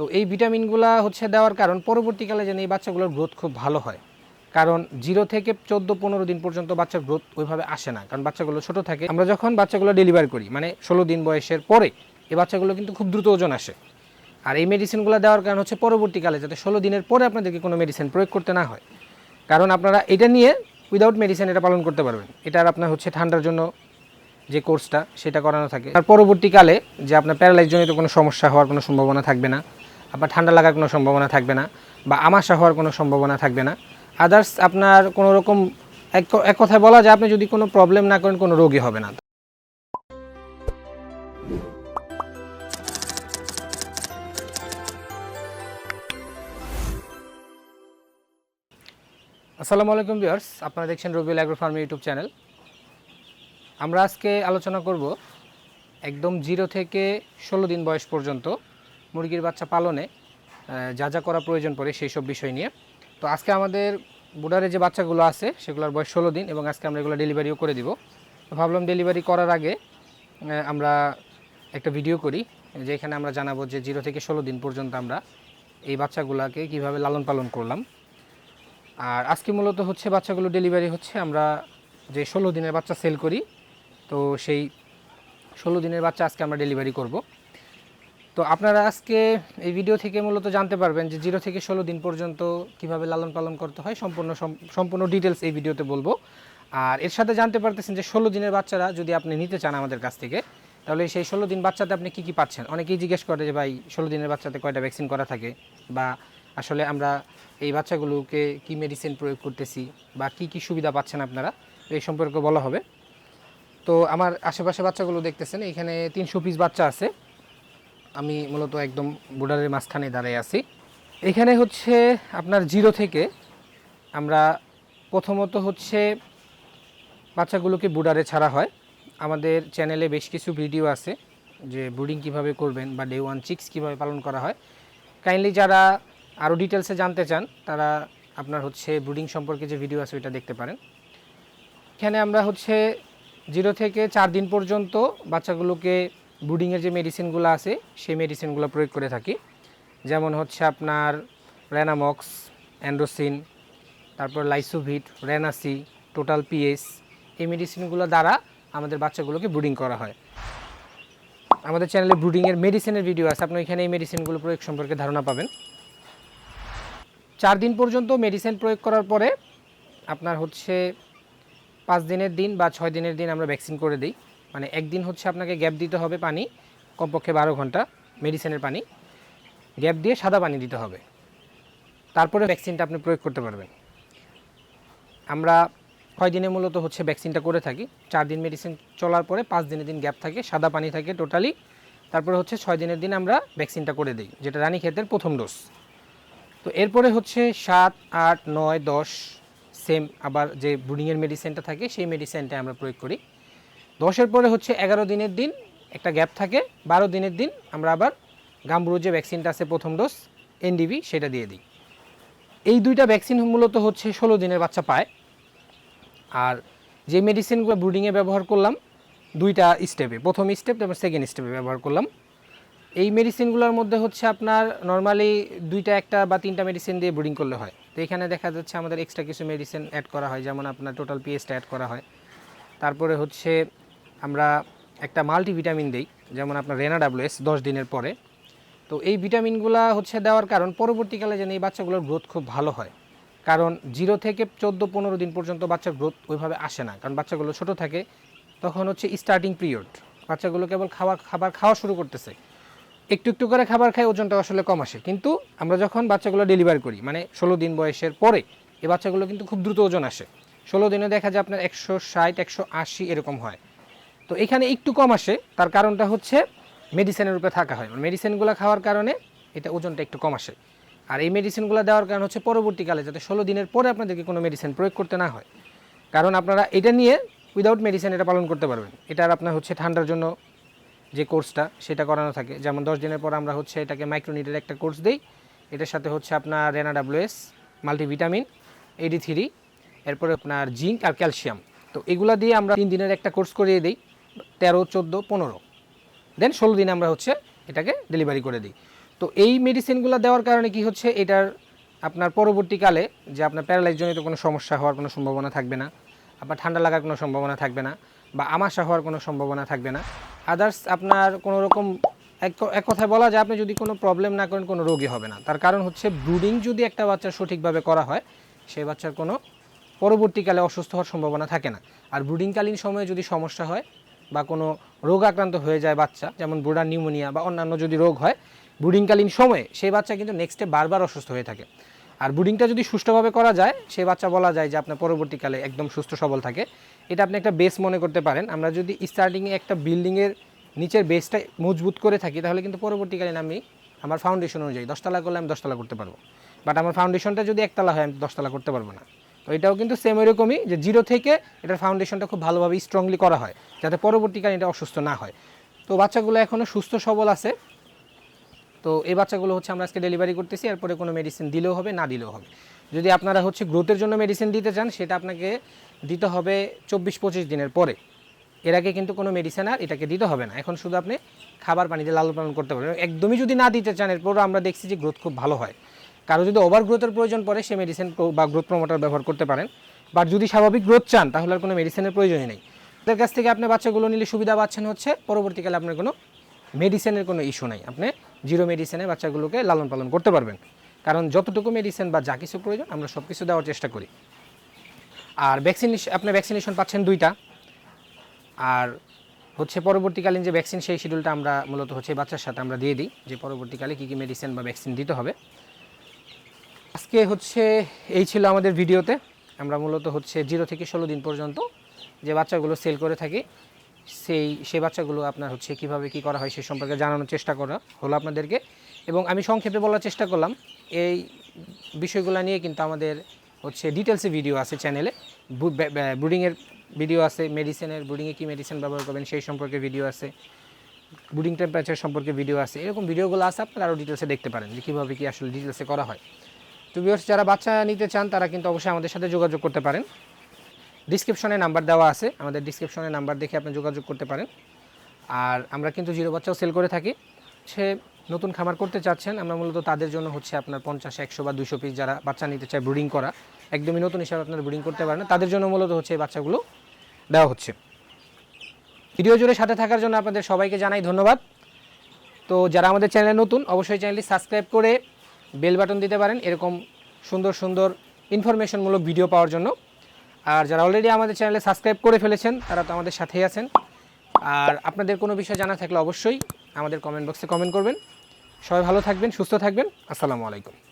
তো এই ভিটামিনগুলা হচ্ছে দেওয়ার কারণ পরবর্তীকালে যেন এই বাচ্চাগুলোর গ্রোথ খুব ভালো হয়। কারণ জিরো থেকে চোদ্দ পনেরো দিন পর্যন্ত বাচ্চার গ্রোথ ওইভাবে আসে না, কারণ বাচ্চাগুলো ছোট থাকে। আমরা যখন বাচ্চাগুলো ডেলিভার করি মানে ষোলো দিন বয়সের পরে, এই বাচ্চাগুলো কিন্তু খুব দ্রুত ওজন আসে। আর এই মেডিসিনগুলো দেওয়ার কারণ হচ্ছে পরবর্তীকালে যাতে ষোলো দিনের পরে আপনাদেরকে কোনো মেডিসিন প্রয়োগ করতে না হয়। কারণ আপনারা এটা নিয়ে উইদাউট মেডিসিন এটা পালন করতে পারবেন। এটার আপনার হচ্ছে ঠান্ডার জন্য যে কোর্সটা সেটা করানো থাকে। আর পরবর্তীকালে যে আপনার প্যারালাইজ জনিত কোনো সমস্যা হওয়ার কোনো সম্ভাবনা থাকবে না। আপনার ঠান্ডা লাগার কোনো সম্ভাবনা থাকবে না বা আমাশা হওয়ার কোনো সম্ভাবনা থাকবে না। আদার্স আপনার কোনো রকম এক এক কথায় বলা যায় আপনি যদি কোনো প্রবলেম না করেন, কোনো রোগী হবে না। আসসালামু আলাইকুম ভিউয়ার্স আপনারা দেখছেন Rabiul agro farm YouTube channel. আমরা আজকে আলোচনা করব একদম জিরো থেকে ষোলো দিন বয়স পর্যন্ত মুরগির বাচ্চা পালনে যা যা করা প্রয়োজন পড়ে সেই সব বিষয় নিয়ে। তো আজকে আমাদের বুডারে যে বাচ্চাগুলো আছে, সেগুলোর বয়স ষোলো দিন এবং আজকে আমরা এগুলো ডেলিভারিও করে দিব। তো ভাবলাম ডেলিভারি করার আগে আমরা একটা ভিডিও করি, যেখানে আমরা জানাব যে জিরো থেকে ষোলো দিন পর্যন্ত আমরা এই বাচ্চাগুলোকে কীভাবে লালন পালন করলাম। আর আজকে মূলত হচ্ছে বাচ্চাগুলো ডেলিভারি হচ্ছে, আমরা যে ষোলো দিনের বাচ্চা সেল করি, তো সেই ষোলো দিনের বাচ্চা আজকে আমরা ডেলিভারি করব। তো আপনারা আজকে এই ভিডিও থেকে মূলত জানতে পারবেন যে জিরো থেকে ষোলো দিন পর্যন্ত কীভাবে লালন পালন করতে হয়। সম্পূর্ণ সম- সম্পূর্ণ ডিটেলস এই ভিডিওতে বলব। আর এর সাথে জানতে পারতেছেন যে ষোলো দিনের বাচ্চারা যদি আপনি নিতে চান আমাদের কাছ থেকে, তাহলে সেই ষোলো দিন বাচ্চাতে আপনি কী কী পাচ্ছেন? অনেকেই জিজ্ঞেস করে যে ভাই, ষোলো দিনের বাচ্চাতে কয়টা ভ্যাকসিন করা থাকে? বা আসলে আমরা এই বাচ্চাগুলোকে কি মেডিসিন প্রয়োগ করতেছি? বা কি কি সুবিধা পাচ্ছেন আপনারা? এই সম্পর্কে বলা হবে। তো আমার আশেপাশে বাচ্চাগুলো দেখতেছেন, এখানে তিনশো পিস বাচ্চা আছে। আমি মূলত একদম বর্ডারের মাঝখানে দাঁড়িয়ে আছি। এখানে হচ্ছে আপনার জিরো থেকে আমরা প্রথমত হচ্ছে বাচ্চাগুলোকে বুডারে ছাড়া হয়। আমাদের চ্যানেলে বেশ কিছু ভিডিও আছে যে ব্রুডিং কীভাবে করবেন বা ডে ওয়ান চিক্স কীভাবে পালন করা হয়। কাইন্ডলি যারা আরও ডিটেলসে জানতে চান, তারা আপনার হচ্ছে ব্রুডিং সম্পর্কে যে ভিডিও আছে ওইটা দেখতে পারেন। এখানে আমরা হচ্ছে জিরো থেকে চার দিন পর্যন্ত বাচ্চাগুলোকে ব্রুডিংয়ের যে মেডিসিনগুলো আছে, সেই মেডিসিনগুলো প্রয়োগ করে থাকি। যেমন হচ্ছে আপনার রেনামক্স অ্যান্ড্রোসিন তারপর লাইসোভিট রেনাসি টোটাল পিএস এই মেডিসিনগুলো দ্বারা আমাদের বাচ্চাগুলোকে ব্রুডিং করা হয়। আমাদের চ্যানেলে ব্রুডিংয়ের মেডিসিনের ভিডিও আছে, আপনি এখানে এই মেডিসিনগুলো প্রয়োগ সম্পর্কে ধারণা পাবেন। চার দিন পর্যন্ত মেডিসিন প্রয়োগ করার পরে আপনার হচ্ছে পাঁচ দিনের দিন বা ছয় দিনের দিন আমরা ভ্যাকসিন করে দিই। মানে একদিন হচ্ছে আপনাকে গ্যাপ দিতে হবে পানি, কমপক্ষে বারো ঘণ্টা মেডিসিনের পানি। গ্যাপ দিয়ে সাদা পানি দিতে হবে। তারপরে ভ্যাকসিনটা আপনি প্রয়োগ করতে পারবেন। আমরা ছয় দিনে মূলত হচ্ছে ভ্যাকসিনটা করে থাকি। চার দিন মেডিসিন চলার পরে পাঁচ দিনের দিন গ্যাপ থাকে, সাদা পানি থাকে টোটালি তারপরে হচ্ছে ছয় দিনের দিন আমরা ভ্যাকসিনটা করে দিই, যেটা রানী ক্ষেতের প্রথম ডোজ তো এরপরে হচ্ছে সাত, আট, নয়, দশ সেম আবার যে ব্রুডিংয়ের মেডিসিনটা থাকে, সেই মেডিসিনটা আমরা প্রয়োগ করি। দশের পরে হচ্ছে এগারো দিনের দিন একটা গ্যাপ থাকে, বারো দিনের দিন আমরা আবার গাম্বুরু যে ভ্যাকসিনটা আছে প্রথম ডোজ এনডিবি, সেটা দিয়ে দিই। এই দুইটা ভ্যাকসিন মূলত হচ্ছে ষোলো দিনের বাচ্চা পায়। আর যে মেডিসিনগুলো ব্রুডিংয়ে ব্যবহার করলাম, দুইটা স্টেপে প্রথম স্টেপ তারপর সেকেন্ড স্টেপে ব্যবহার করলাম। এই মেডিসিনগুলোর মধ্যে হচ্ছে আপনার নর্মালি দুইটা একটা বা তিনটা মেডিসিন দিয়ে ব্রিডিং করলে হয়। তো এখানে দেখা যাচ্ছে আমাদের এক্সট্রা কিছু মেডিসিন অ্যাড করা হয়, যেমন আপনার টোটাল পিএসটা অ্যাড করা হয়। তারপরে হচ্ছে আমরা একটা মাল্টিভিটামিন দিই, যেমন আপনার রেনা ডাব্লিউএস দশ দিনের পরে। তো এই ভিটামিনগুলো হচ্ছে দেওয়ার কারণ, পরবর্তীকালে যেন এই বাচ্চাগুলোর গ্রোথ খুব ভালো হয়। কারণ জিরো থেকে চোদ্দ পনেরো দিন পর্যন্ত বাচ্চার গ্রোথ ওইভাবে আসে না, কারণ বাচ্চাগুলো ছোট থাকে, তখন হচ্ছে স্টার্টিং পিরিয়ড বাচ্চাগুলো কেবল খাওয়া, খাবার খাওয়া শুরু করতেছে। একটু একটু করে খাবার খায়, ওজনটা আসলে কম আসে। কিন্তু আমরা যখন বাচ্চাগুলো ডেলিভারি করি মানে ষোলো দিন বয়সের পরে, এই বাচ্চাগুলো কিন্তু খুব দ্রুত ওজন আসে। ষোলো দিনে দেখা যায় আপনার একশো ষাট, একশো আশি এরকম হয়। তো এখানে একটু কম আসে। তার কারণটা হচ্ছে মেডিসিনের উপরে থাকা হয়। মেডিসিনগুলো খাওয়ার কারণে এটা ওজনটা একটু কম আসে। আর এই মেডিসিনগুলো দেওয়ার কারণ হচ্ছে পরবর্তীকালে যাতে ষোলো দিনের পরে আপনাদেরকে কোনো মেডিসিন প্রয়োগ করতে না হয়। কারণ আপনারা এটা নিয়ে উইদাউট মেডিসিন এটা পালন করতে পারবেন। এটার আপনার হচ্ছে ঠান্ডার জন্য যে কোর্সটা সেটা করানো থাকে। যেমন দশ দিনের পর আমরা হচ্ছে এটাকে মাইক্রোনিটের একটা কোর্স দিই। এটার সাথে হচ্ছে আপনার Rena WS multivitamin AD three এরপরে আপনার জিঙ্ক আর ক্যালসিয়াম তো এগুলো দিয়ে আমরা তিন দিনের একটা কোর্স করিয়ে দিই। তেরো, চোদ্দ, পনেরো। দেন ষোলো দিনে আমরা হচ্ছে এটাকে ডেলিভারি করে দিই। তো এই মেডিসিনগুলো দেওয়ার কারণে কি হচ্ছে? এটার আপনার পরবর্তীকালে যে আপনার প্যারালাইজ জনিত কোনো সমস্যা হওয়ার কোনো সম্ভাবনা থাকবে না আপনার ঠান্ডা লাগার কোনো সম্ভাবনা থাকবে না, বা আমাশা হওয়ার কোনো সম্ভাবনা থাকবে না। আদার্স আপনার কোনো রকম এক এক কথায় বলা যায়, আপনি যদি কোনো প্রবলেম না করেন, কোনো রোগী হবে না। তার কারণ হচ্ছে ব্রুডিং যদি একটা বাচ্চার সঠিকভাবে করা হয়, সেই বাচ্চার কোনো পরবর্তীকালে অসুস্থ হওয়ার সম্ভাবনা থাকে না। আর ব্রুডিংকালীন সময়ে যদি সমস্যা হয় বা কোনো রোগ আক্রান্ত হয়ে যায় বাচ্চা, যেমন ব্রুডার নিউমোনিয়া বা অন্যান্য যদি রোগ হয়, ব্রুডিংকালীন সময়ে সেই বাচ্চা কিন্তু নেক্সটে বারবার অসুস্থ হয়ে থাকে। আর ব্রুডিংটা যদি সুষ্ঠুভাবে করা যায়, সেই বাচ্চা বলা যায় যে আপনার পরবর্তীকালে একদম সুস্থ সবল থাকে। এটা আপনি একটা বেস মনে করতে পারেন। আমরা যদি স্টার্টিংয়ে একটা বিল্ডিংয়ের নিচের বেসটা মজবুত করে থাকি, তাহলে কিন্তু পরবর্তীকালীন আমি আমার ফাউন্ডেশন অনুযায়ী দশতলা করলে আমি দশতলা করতে পারব। বাট আমার ফাউন্ডেশনটা যদি একতলা হয়, আমি দশতলা করতে পারব না। এটাও কিন্তু সেম এরকমই যে জিরো থেকে এটার ফাউন্ডেশনটা খুব ভালোভাবে স্ট্রংলি করা হয়, যাতে পরবর্তীকালে এটা অসুস্থ না হয়। তো বাচ্চাগুলো এখনও সুস্থ, সবল আছে। তো এই বাচ্চাগুলো হচ্ছে আমরা আজকে ডেলিভারি করতেছি, এরপরে কোনো মেডিসিন দিলেও হবে, না দিলেও হবে। যদি আপনারা হচ্ছে গ্রোথের জন্য মেডিসিন দিতে চান, সেটা আপনাকে দিতে হবে চব্বিশ পঁচিশ দিনের পরে। এর আগে কিন্তু কোনো মেডিসিন আর এটাকে দিতে হবে না। এখন শুধু আপনি খাবার পানিতে লালন পালন করতে পারবেন। একদমই যদি না দিতে চান, এরপরও আমরা দেখছি যে গ্রোথ খুব ভালো হয়। কারও যদি ওভার গ্রোথের প্রয়োজন পড়ে, সে মেডিসিন বা গ্রোথ প্রমোটার ব্যবহার করতে পারেন। বাট যদি স্বাভাবিক গ্রোথ চান, তাহলে আর কোনো মেডিসিনের প্রয়োজনই নেই। তাদের কাছ থেকে আপনি বাচ্চাগুলো নিলে সুবিধা পাচ্ছেন হচ্ছে, পরবর্তীকালে আপনার কোনো মেডিসিনের কোনো ইস্যু নাই। আপনি জিরো মেডিসিনে বাচ্চাগুলোকে লালন পালন করতে পারবেন। কারণ যতটুকু মেডিসিন বা যা কিছু প্রয়োজন, আমরা সব কিছু দেওয়ার চেষ্টা করি। আর ভ্যাকসিনেশন আপনি ভ্যাকসিনেশন পাচ্ছেন দুইটা। আর হচ্ছে পরবর্তীকালীন যে ভ্যাকসিন সেই শিডিউলটা আমরা মূলত হচ্ছে বাচ্চার সাথে আমরা দিয়ে দিই, যে পরবর্তীকালে কী কী মেডিসিন বা ভ্যাকসিন দিতে হবে। আজকে হচ্ছে, এই ছিল আমাদের ভিডিওতে। আমরা মূলত হচ্ছে জিরো থেকে ষোলো দিন পর্যন্ত যে বাচ্চাগুলো সেল করে থাকি, সেই সেই বাচ্চাগুলো আপনার হচ্ছে কীভাবে কি করা হয় সে সম্পর্কে জানানোর চেষ্টা করা হলো আপনাদেরকে। এবং আমি সংক্ষেপে বলার চেষ্টা করলাম, এই বিষয়গুলো নিয়ে কিন্তু আমাদের হচ্ছে ডিটেলসে ভিডিও আছে চ্যানেলে। ব্রুডিংয়ের ভিডিও আছে, মেডিসিনের, ব্রুডিংয়ে কী মেডিসিন ব্যবহার করবেন সেই সম্পর্কে ভিডিও আছে। ব্রুডিং টেম্পারেচার সম্পর্কে ভিডিও আছে, এরকম ভিডিওগুলো আছে, আপনারা আরও ডিটেলসে দেখতে পারেন যে কীভাবে কি আসলে ডিটেলসে করা হয়। তো ভিউয়ার্স যারা বাচ্চা নিতে চান, তারা কিন্তু অবশ্যই আমাদের সাথে যোগাযোগ করতে পারেন। ডিসক্রিপশনে নাম্বার দেওয়া আছে, আমাদের ডিসক্রিপশনে নাম্বার দেখে আপনি যোগাযোগ করতে পারেন। আর আমরা কিন্তু জিরো বাচ্চাও সেল করে থাকি। সে নতুন খামার করতে চাচ্ছেন, আমরা মূলত তাদের জন্য হচ্ছে আপনার পঞ্চাশ, একশো বা দুশো পিস যারা বাচ্চা নিতে চায় ব্রুডিং করা, একদমই নতুন হিসাবে আপনারা ব্রুডিং করতে পারেন তাদের জন্য মূলত হচ্ছে এই বাচ্চাগুলো দেওয়া হচ্ছে। ভিডিও জুড়ে সাথে থাকার জন্য আপনাদের সবাইকে জানাই ধন্যবাদ। তো যারা আমাদের চ্যানেলে নতুন, অবশ্যই চ্যানেলটি সাবস্ক্রাইব করে বেল বাটন দিতে পারেন, এরকম সুন্দর সুন্দর ইনফরমেশনমূলক ভিডিও পাওয়ার জন্য। আর যারা অলরেডি আমাদের চ্যানেলে সাবস্ক্রাইব করে ফেলেছেন, তারা তো আমাদের সাথেই আছেন। আর আপনাদের কোনো বিষয় জানা থাকলে অবশ্যই আমাদের কমেন্ট বক্সে কমেন্ট করবেন। সবাই ভালো থাকবেন, সুস্থ থাকবেন। আসসালামু আলাইকুম।